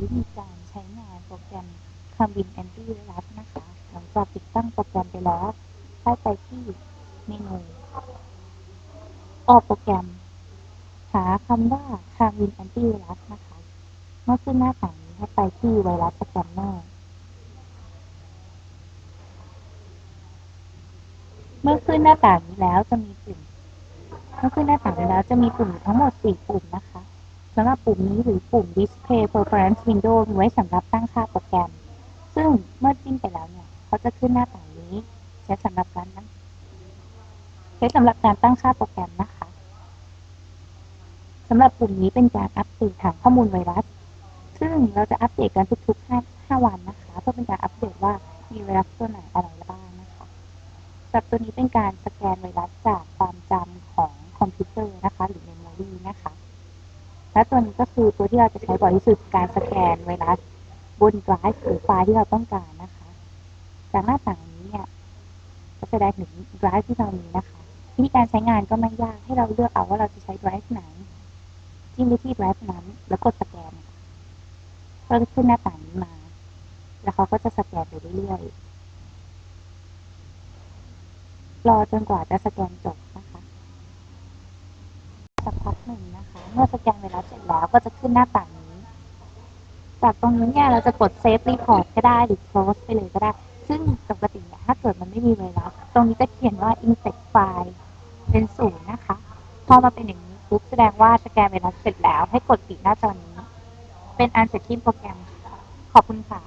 วิธีการใช้งานโปรแกรม Camwin Antivirus นะคะ หลังจากติดตั้งโปรแกรมไปแล้วให้ไปที่เมนู ออกโปรแกรม หาคำว่า Camwin Antivirus นะคะ เมื่อขึ้นหน้าต่างนี้ให้ไปที่ไวรัสสแกนเนอร์เมื่อขึ้นหน้าต่างนี้แล้วจะมีปุ่ม เมื่อขึ้นหน้าต่างนี้แล้วจะมีปุ่มทั้งหมด 4 ปุ่มนะคะ สำหรับปุ่มนี้หรือปุ่ม Display Preference Window มีไว้สำหรับตั้งค่าโปรแกรม ซึ่งเมื่อจิ้มไปแล้วเนี่ยเขาจะขึ้นหน้าต่างนี้ ใช้สำหรับการตั้งใช้สำหรับการตั้งค่าโปรแกรมนะคะสำหรับปุ่มนี้เป็นการอัปเดตฐานข้อมูลไวรัส ซึ่งเราจะอัปเดตกันทุกๆ 5 5 วันนะคะ เพื่อเป็นการอัปเดตว่ามีไวรัสตัวไหนอะไรบ้างนะคะสำหรับตัวนี้เป็นการสแกนไวรัสจากความจำของคอมพิวเตอร์นะคะ หรือเมมโมรีนะคะ และตัวนี้ก็คือตัวที่เราจะใช้บ่อยที่สุดการสแกนไวรัสบนไดรฟ์หรือไฟล์ที่เราต้องการนะคะ จากหน้าต่างนี้เนี่ยก็แสดงถึงไดรฟ์ที่เรามีนะคะวิธีการใช้งานก็ไม่ยากให้เราเลือกเอาว่าเราจะใช้ไดรฟ์ไหนจิ้มไปที่ไดรฟ์นั้นแล้วกดสแกนค่ะก็จะขึ้นหน้าต่างนี้มา แล้วเขาก็จะสแกนไปเรื่อยๆรอจนกว่าจะสแกนจบนะคะ นะคะ เมื่อสแกนไวรัสเสร็จแล้วก็จะขึ้นหน้าต่างนี้ จากตรงนี้เนี่ยเราจะกด Save Report ก็ได้หรือ Close ไปเลยก็ได้ ซึ่งปกติเนี่ยถ้าเกิดมันไม่มีไวรัสตรงนี้จะเขียนว่า Insect File เป็นศูนย์นะคะ พอมาเป็นอย่างนี้ปุ๊บแสดงว่าสแกนไวรัสเสร็จแล้ว ให้กดปิดหน้าจอนี้ เป็นอันเสร็จสิ้นโปรแกรม ขอบคุณค่ะ